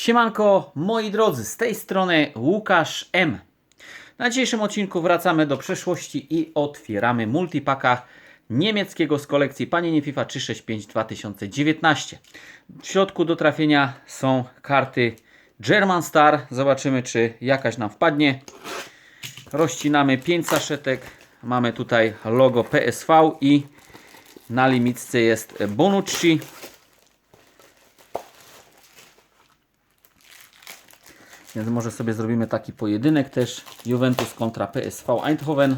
Siemanko, moi drodzy, z tej strony Łukasz M. Na dzisiejszym odcinku wracamy do przeszłości i otwieramy multipaka niemieckiego z kolekcji Panienie FIFA 365 2019. W środku do trafienia są karty German Star. Zobaczymy, czy jakaś nam wpadnie. Rozcinamy 5 saszetek. Mamy tutaj logo PSV i na limitce jest Bonucci. Więc może sobie zrobimy taki pojedynek też. Juventus kontra PSV Eindhoven.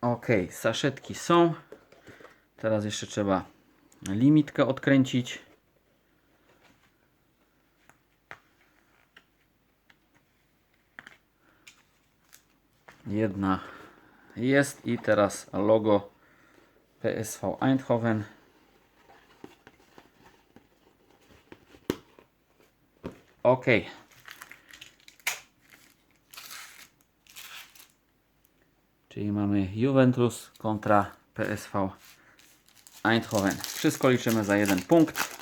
Ok, saszetki są. Teraz jeszcze trzeba limitkę odkręcić. Jedna jest i teraz logo PSV Eindhoven. Ok. Czyli mamy Juventus kontra PSV Eindhoven. Wszystko liczymy za jeden punkt.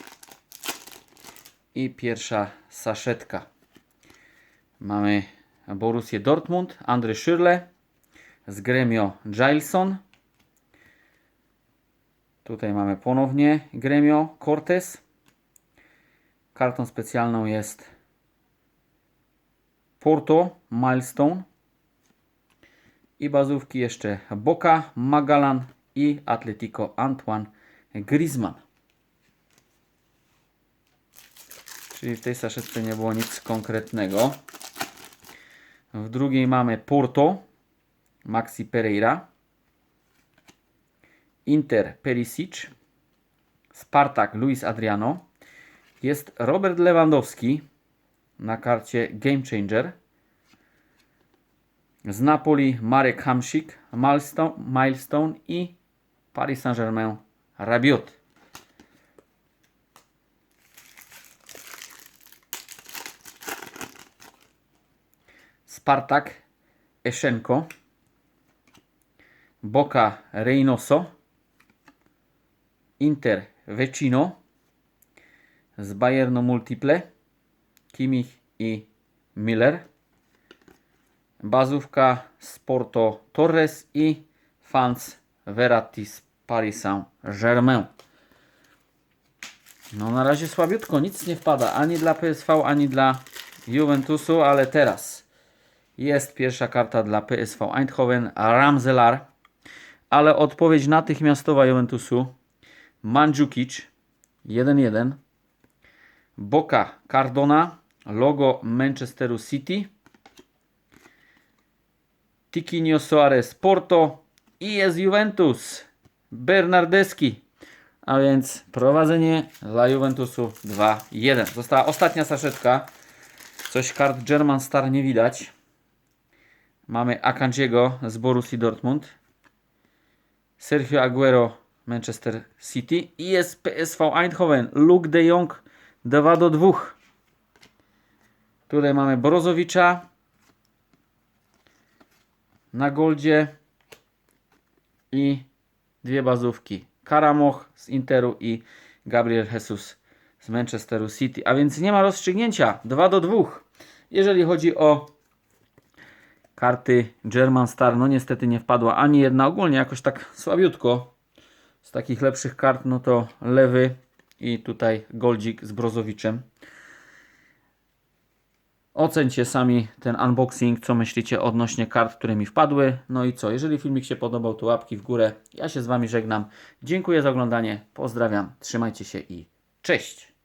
I pierwsza saszetka. Mamy Borussię Dortmund, Andry Schürrle z Gremio Gileson. Tutaj mamy ponownie Gremio Cortez. Kartą specjalną jest Porto Milestone. I bazówki jeszcze Boca, Magalan i Atletico Antoine Griezmann. Czyli w tej saszetce nie było nic konkretnego. W drugiej mamy Porto, Maxi Pereira. Inter Perisic, Spartak Luis Adriano, jest Robert Lewandowski na karcie Game Changer, z Napoli Marek Hamsik, Milestone, Milestone i Paris Saint-Germain Rabiot. Spartak Eszenko, Boca Reynoso, Inter Vecino z Bayernu Multiple, Kimmich i Miller. Bazówka Sporto Torres i Fans Verratti z Paris Saint-Germain. No na razie słabiutko, nic nie wpada ani dla PSV, ani dla Juventusu, ale teraz jest pierwsza karta dla PSV Eindhoven, Ramzelar, ale odpowiedź natychmiastowa Juventusu Mandzukic 1-1. Boca Cardona, logo Manchesteru City. Tiquinho Soares Porto i jest Juventus Bernardeschi. A więc prowadzenie dla Juventusu 2-1. Została ostatnia saszetka. Coś kart German Star nie widać. Mamy Akanjiego z Borussii Dortmund. Sergio Aguero Manchester City i jest PSV Eindhoven. Luke de Jong 2 do 2. Tutaj mamy Brozowicza na goldzie i dwie bazówki. Karamoch z Interu i Gabriel Jesus z Manchesteru City. A więc nie ma rozstrzygnięcia. 2 do 2. Jeżeli chodzi o karty German Star, no niestety nie wpadła ani jedna. Ogólnie jakoś tak słabiutko z takich lepszych kart, no to lewy i tutaj Goldzik z Brozowiczem. Ocencie sami ten unboxing, co myślicie odnośnie kart, które mi wpadły. No i co, jeżeli filmik się podobał, to łapki w górę. Ja się z Wami żegnam. Dziękuję za oglądanie, pozdrawiam, trzymajcie się i cześć!